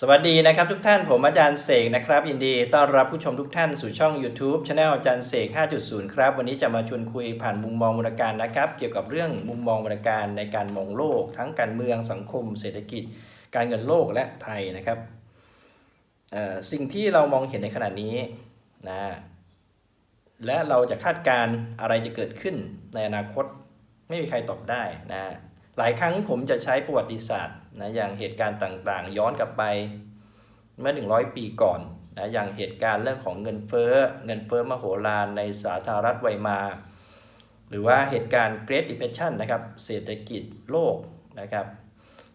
สวัสดีนะครับทุกท่านผมอาจารย์เสกนะครับยินดีต้อนรับผู้ชมทุกท่านสู่ช่อง YouTube Channel อาจารย์เสก 5.0 ครับ วันนี้จะมาชวนคุยผ่านมุมมองมูลการนะครับ เกี่ยวกับเรื่องมุมมองมูลการในการมองโลก ทั้งการเมืองสังคม เศรษฐกิจ การเงินโลกและไทยนะครับสิ่งที่เรามองเห็นในขณะนี้นะและเราจะคาดการณ์อะไรจะเกิดขึ้นในอนาคตไม่มีใครตอบได้นะ หลายครั้งผมจะใช้ประวัติศาสตร์นะอย่างเหตุการณ์ต่างๆ ย้อนกลับไปเมื่อ 100 ปีก่อนนะอย่างเหตุการณ์เรื่องของเงินเฟ้อเงินเฟ้อมโหฬารในสาธารณรัฐไวมาหรือว่าเหตุการณ์ Great Depression นะครับเศรษฐกิจโลกนะครับ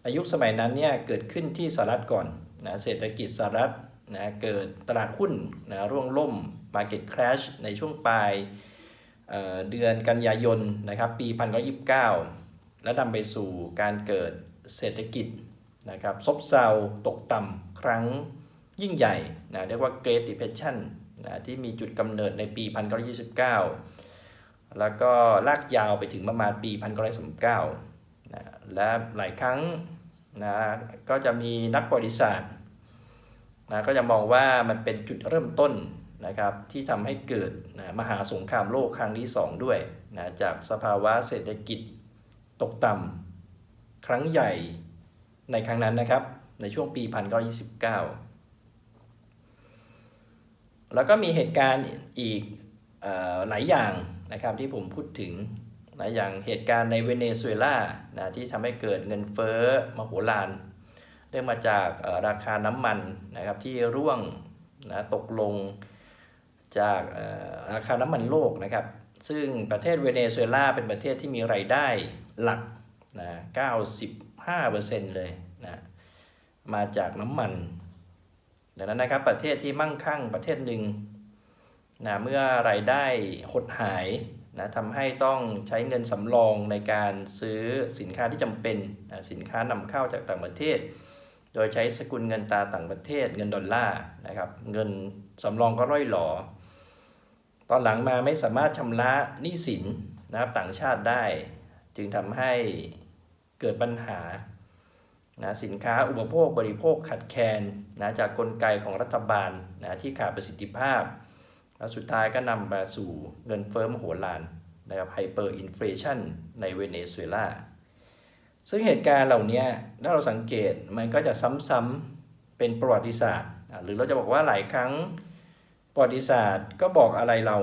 ในยุคสมัยนั้นเนี่ยเกิดขึ้นที่สหรัฐก่อนนะเศรษฐกิจสหรัฐนะเกิดตลาดหุ้นนะร่วงล่ม Market Crash ในช่วงปลายเเดือนกันยายนนะครับปี 1929 และนำไปสู่การเกิดเศรษฐกิจนะครับซบเซาตกต่ำครั้งยิ่งใหญ่นะเรียกว่า Great Depression นะที่มีจุดกำเนิดในปี 1929 แล้วก็ลากยาวไปถึงประมาณปี 1939นะและหลายครั้งนะก็จะมีนักประวัติศาสตร์นะก็จะมองว่ามันเป็นจุดเริ่มต้นนะครับที่ทำให้เกิดนะมหาสงครามโลกครั้งที่ 2 ด้วยนะจากสภาวะเศรษฐกิจ ตกต่ำครั้งใหญ่ในครั้งนั้นนะครับ ในช่วงปี 1929 แล้วก็มีเหตุการณ์อีกออหลายอย่างนะครับที่ผมพูดถึงนะอย่างเหตุการณ์ในเวเนซุเอลานะที่ทำให้เกิดเงินเฟ้อมโหฬารเรื่องมาจากราคาน้ำมันนะครับที่ร่วงนะตกลงจากราคาน้ำมันโลกนะครับ ซึ่งประเทศเวเนซุเอลาเป็นประเทศที่มีไรายได้หลักนะ95%เลยนะมาจากน้ำมัน ดังนั้นนะครับประเทศที่มั่งคั่งประเทศหนึ่งนะเมื่อรายได้หดหายนะทำให้ต้องใช้เงินสำรองในการซื้อสินค้าที่จำเป็นนะสินค้านำเข้าจากต่างประเทศ โดยใช้สกุลเงินตาต่างประเทศเงินดอลลาร์นะครับเงินสำรองก็ร่อยหลอ ตอนหลังมาไม่สามารถชำระหนี้สินนะครับต่างชาติได้ จึงทำให้เกิดปัญหานะสินค้าอุปโภคบริโภคขัดแคลนนะจากกลไกของรัฐบาลนะที่ขาดประสิทธิภาพ และสุดท้ายก็นำมาสู่เงินเฟ้อมโหฬารนะครับไฮเปอร์อินฟลชันในเวเนซุเอลาซึ่งเหตุการณ์เหล่านี้ถ้าเราสังเกตมันก็จะซ้ำๆเป็นประวัติศาสตร์ หรือเราจะบอกว่าหลายครั้ง ประวัติศาสตร์ก็บอกอะไรเรา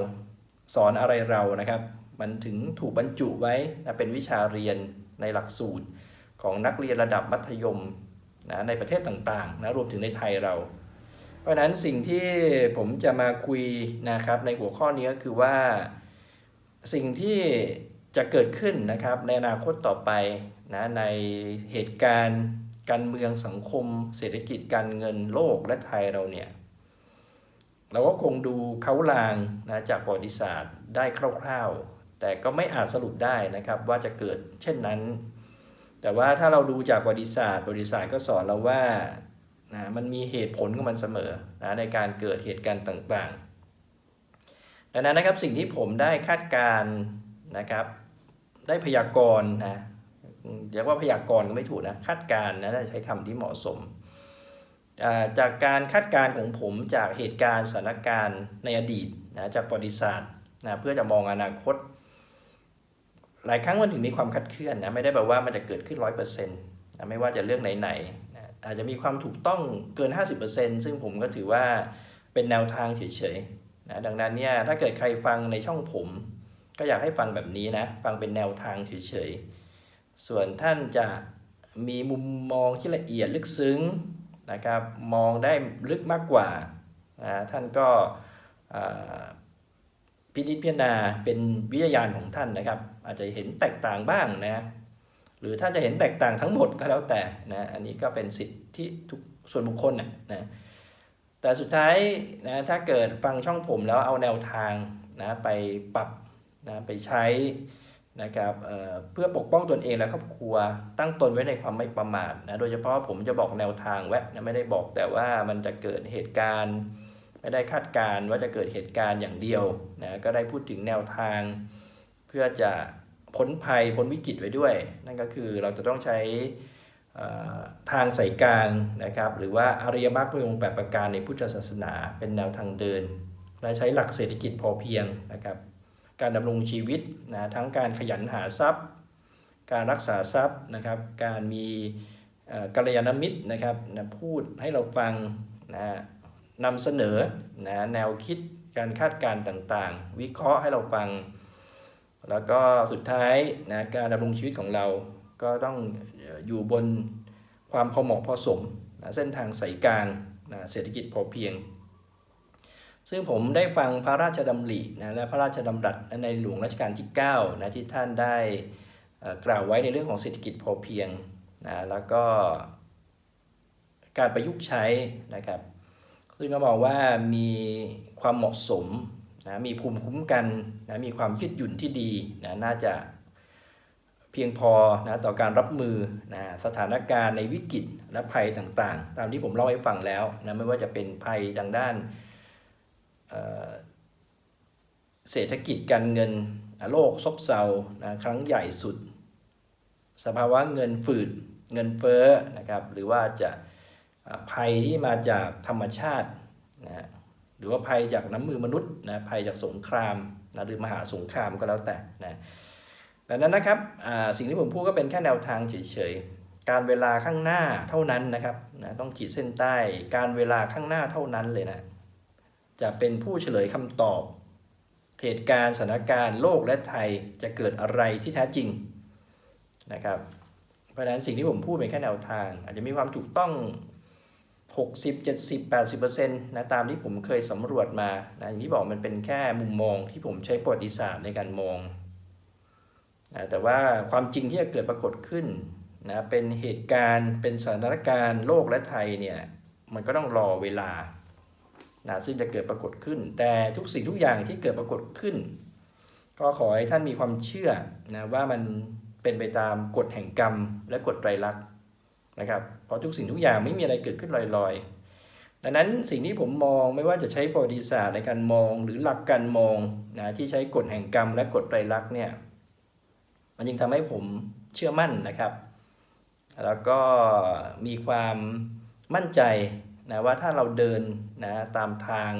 สอนอะไรเรานะครับ มันถึงถูกบรรจุไว้นะเป็นวิชาเรียนในหลักสูตรของนักเรียนระดับมัธยมนะในประเทศต่างๆนะรวมถึงในไทยเรา เพราะนั้นสิ่งที่ผมจะมาคุยนะครับในหัวข้อนี้ก็คือว่าสิ่งที่จะเกิดขึ้นนะครับในอนาคตต่อไปนะในเหตุการณ์ การเมืองสังคม เศรษฐกิจการเงินโลกและไทยเราเนี่ย เราก็คงดูเขาลางนะจากประวัติศาสตร์ได้คร่าวๆ แต่ก็ไม่อาจสรุปได้นะครับว่าจะเกิดเช่นนั้น แต่ว่าถ้าเราดูจากประวัติศาสตร์ประวัติศาสตร์ก็สอนเราว่านะมันมีเหตุผลของมันเสมอนะในการเกิดเหตุการณ์ต่างๆ ดังนั้นนะครับสิ่งที่ผมได้คาดการณ์นะครับได้พยากรณ์นะเรียกว่าพยากรณ์ก็ไม่ถูกนะคาดการณ์นะใช้คำที่เหมาะสม จากการคาดการณ์ของผมจากเหตุการณ์สถานการณ์ในอดีตนะจากประวัติศาสตร์นะเพื่อจะมองอนาคต หลายครั้งมันถึงมีความคัดเคลื่อนนะไม่ได้แปลว่ามันจะเกิดขึ้นร้อยเปอร์เซ็นต์นะไม่ว่าจะเรื่องไหนๆนะอาจจะมีความถูกต้องเกิน 50%ซึ่งผมก็ถือว่าเป็นแนวทางเฉยๆนะดังนั้นเนี่ยถ้าเกิดใครฟังในช่องผม ก็อยากให้ฟังแบบนี้นะฟังเป็นแนวทางเฉยๆส่วนท่านจะมีมุมมองที่ละเอียดลึกซึ้ง นะครับมองได้ลึกมากกว่านะท่านก็พินิจพิจารณาเป็นวิทยาญาณของท่านนะครับ อาจจะเห็นแตกต่างบ้างนะหรือท่านจะเห็นแตกต่างทั้งหมดก็แล้วแต่นะอันนี้ก็เป็นสิทธิที่ทุกส่วนบุคคลนะนะแต่สุดท้ายนะถ้าเกิดฟังช่องผมแล้วเอาแนวทางนะไปปรับนะไปใช้ นะครับเเพื่อปกป้องตนเองและครอบครัวตั้งตนไว้ในความไม่ประมาทนะโดยเฉพาะผมจะบอกแนวทางแวะนะไม่ได้บอกแต่ว่ามันจะเกิดเหตุการณ์ ไม่ได้คาดการณ์ว่าจะเกิดเหตุการณ์อย่างเดียวนะก็ได้พูดถึงแนวทาง เพื่อจะพ้นภัยพ้นวิกฤตไว้ด้วย นั่นก็คือเราจะต้องใช้ทางสายกลางนะครับ หรือว่าอริยมรรคมีองค์แปดประการในพุทธศาสนา เป็นแนวทางเดิน และใช้หลักเศรษฐกิจพอเพียงนะครับ การดำรงชีวิตนะทั้งการขยันหาทรัพย์ การรักษาทรัพย์นะครับการมีกัลยาณมิตรนะครับนะพูดให้เราฟังนะนำเสนอนะแนวคิดการคาดการณ์ต่างๆ วิเคราะห์ให้เราฟัง แล้วก็สุดท้ายนะการดำรงชีวิตของเราก็ต้องเอ่ออยู่บนความพอเหมาะพอสมนะเส้นทางสายกลางนะเศรษฐกิจพอเพียง ซึ่งผมได้ฟังพระราชดำรินะและพระราชดำรัสในหลวงรัชกาลที่9นะที่ท่านได้กล่าวไว้ในเรื่องของเศรษฐกิจพอเพียงนะแล้วก็การประยุกต์ใช้นะครับ ซึ่งก็บอกว่ามีความเหมาะสมนะมีภูมิคุ้มกันนะมีความยืดหยุ่นที่ดีนะน่าจะเพียงพอนะต่อการรับมือนะสถานการณ์ในวิกฤตและภัยต่างๆ ตามที่ผมเล่าให้ฟังแล้วนะไม่ว่าจะเป็นภัยทางด้าน เศรษฐกิจการเงินโลกซบเซานะครั้งใหญ่สุด สภาวะเงินฝืดเงินเฟ้อนะครับ หรือว่าจะภัยที่มาจากธรรมชาตินะหรือว่าภัยจากน้ำมือมนุษย์นะภัยจากสงครามนะหรือมหาสงครามก็แล้วแต่นะดังนั้นนะครับสิ่งที่ผมพูดก็เป็นแค่แนวทางเฉยๆ การเวลาข้างหน้าเท่านั้นนะครับนะต้องขีดเส้นใต้ การเวลาข้างหน้าเท่านั้นเลยนะ จะเป็นผู้เฉลยคำตอบ เหตุการณ์สถานการณ์โลกและไทยจะเกิดอะไรที่แท้จริงนะครับเพราะฉะนั้นสิ่งที่ผมพูดเป็นแค่แนวทาง อาจจะมีความถูกต้อง 60 70 80%นะตามที่ผมเคยสำรวจมานะอย่างที่บอกมันเป็นแค่มุมมองที่ผมใช้ประวัติศาสตร์ในการมองนะแต่ว่าความจริงที่จะเกิดปรากฏขึ้นนะเป็นเหตุการณ์เป็นสถานการณ์โลกและไทยเนี่ยมันก็ต้องรอเวลา นะซึ่งจะเกิดปรากฏขึ้น แต่ทุกสิ่งทุกอย่างที่เกิดปรากฏขึ้น ก็ขอให้ท่านมีความเชื่อนะว่ามันเป็นไปตามกฎแห่งกรรม และกฎไตรลักษณ์นะครับ เพราะทุกสิ่งทุกอย่างไม่มีอะไรเกิดขึ้นลอยๆ ดังนั้นสิ่งที่ผมมองไม่ว่าจะใช้ประวัติศาสตร์ในการมองหรือหลักการมองนะที่ใช้กฎแห่งกรรม และกฎไตรลักษณ์เนี่ยมันจึงทำให้ผมเชื่อมั่นนะครับ แล้วก็มีความมั่นใจ นะว่าถ้าเราเดินนะตามทาง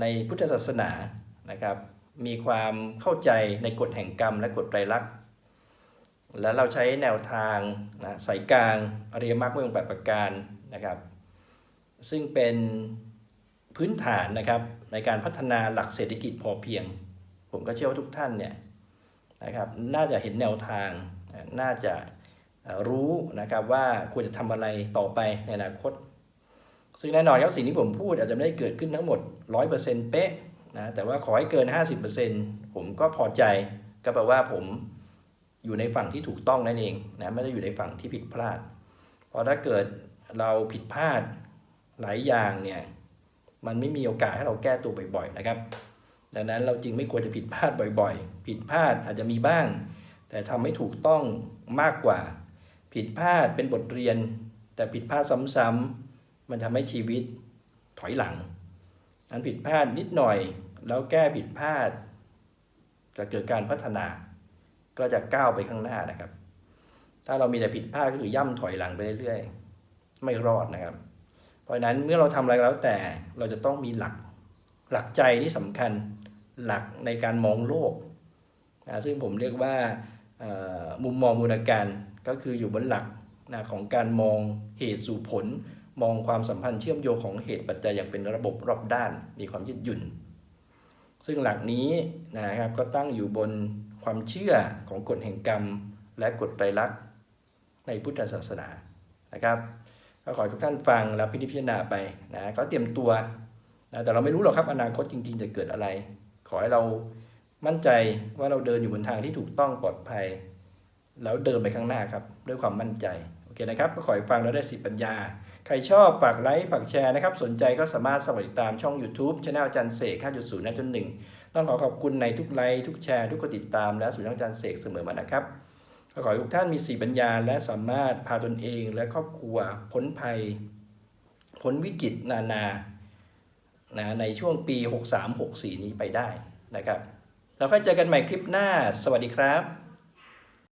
ในพุทธศาสนานะครับ มีความเข้าใจในกฎแห่งกรรมและกฎไตรลักษณ์แล้วเราใช้แนวทางนะสายกลางอริยมรรคมีองแปดประการนะครับ ซึ่งเป็นพื้นฐานนะครับในการพัฒนาหลักเศรษฐกิจพอเพียง ผมก็เชื่อว่าทุกท่านเนี่ยนะครับน่าจะเห็นแนวทางน่าจะรู้นะครับว่าควรจะทำอะไรต่อไปในอนาคต ซึ่งแน่นอนครับสิ่งที่ผมพูดอาจจะไม่ได้เกิดขึ้นทั้งหมด 100%เป๊ะนะแต่ว่าขอให้เกิน 50%ผมก็พอใจก็แปลว่าผมอยู่ในฝั่งที่ถูกต้องนั่นเองนะไม่ได้อยู่ในฝั่งที่ผิดพลาดเพราะถ้าเกิดเราผิดพลาดหลายอย่างเนี่ยมันไม่มีโอกาสให้เราแก้ตัวบ่อยๆนะครับ ดังนั้นเราจึงไม่ควรจะผิดพลาดบ่อยๆ ผิดพลาดอาจจะมีบ้าง แต่ทำไม่ถูกต้องมากกว่า ผิดพลาดเป็นบทเรียน แต่ผิดพลาดซ้ำๆ มันทำให้ชีวิตถอยหลังอันผิดพลาดนิดหน่อย แล้วแก้ผิดพลาดจะเกิดการพัฒนา ก็จะก้าวไปข้างหน้านะครับ ถ้าเรามีแต่ผิดพลาดก็คือย่ำถอยหลังไปเรื่อยๆ ไม่รอดนะครับ เพราะฉะนั้นเมื่อเราทำอะไรแล้วแต่เราจะต้องมีหลักหลักใจนี่สำคัญหลักในการมองโลกนะซึ่งผมเรียกว่ามุมมองมูลการก็คืออยู่บนหลักนะของการมองเหตุสู่ผล มองความสัมพันธ์เชื่อมโยงของเหตุปัจจัยอย่างเป็นระบบรอบด้านมีความยืดหยุ่น ซึ่งหลักนี้นะครับก็ตั้งอยู่บนความเชื่อของกฎแห่งกรรม และกฎไตรลักษณ์ในพุทธศาสนานะครับ ก็ขอให้ทุกท่านฟังแล้วพิจารณาไปนะก็เตรียมตัวนะแต่เราไม่รู้หรอกครับอนาคตจริง ๆ จะเกิดอะไร ขอให้เรามั่นใจว่าเราเดินอยู่บนทางที่ถูกต้องปลอดภัย แล้วเดินไปข้างหน้าครับ ด้วยความมั่นใจ โอเคนะครับ ก็ขอให้ฟังแล้วได้สิปัญญา ใครชอบฝากไลค์ฝากแชร์นะครับ สนใจก็สามารถสมัครติดตามช่อง YouTube ช anel อาจารย์เสก5.0นะจนหนึ่งต้องขอขอบคุณในทุกไลค์ทุกแชร์ทุกกดติดตามและสู่ช่องอาจารย์เสกเสมอมานะครับก็ขอให้ทุกท่านมีสีปัญญา และสามารถพาตนเองและครอบครัวพ้นภัย พ้นวิกฤตนานานะในช่วงปี 63-64 นี้ไปได้นะครับแล้วค่อยเจอกันใหม่คลิปหน้า สวัสดีครับ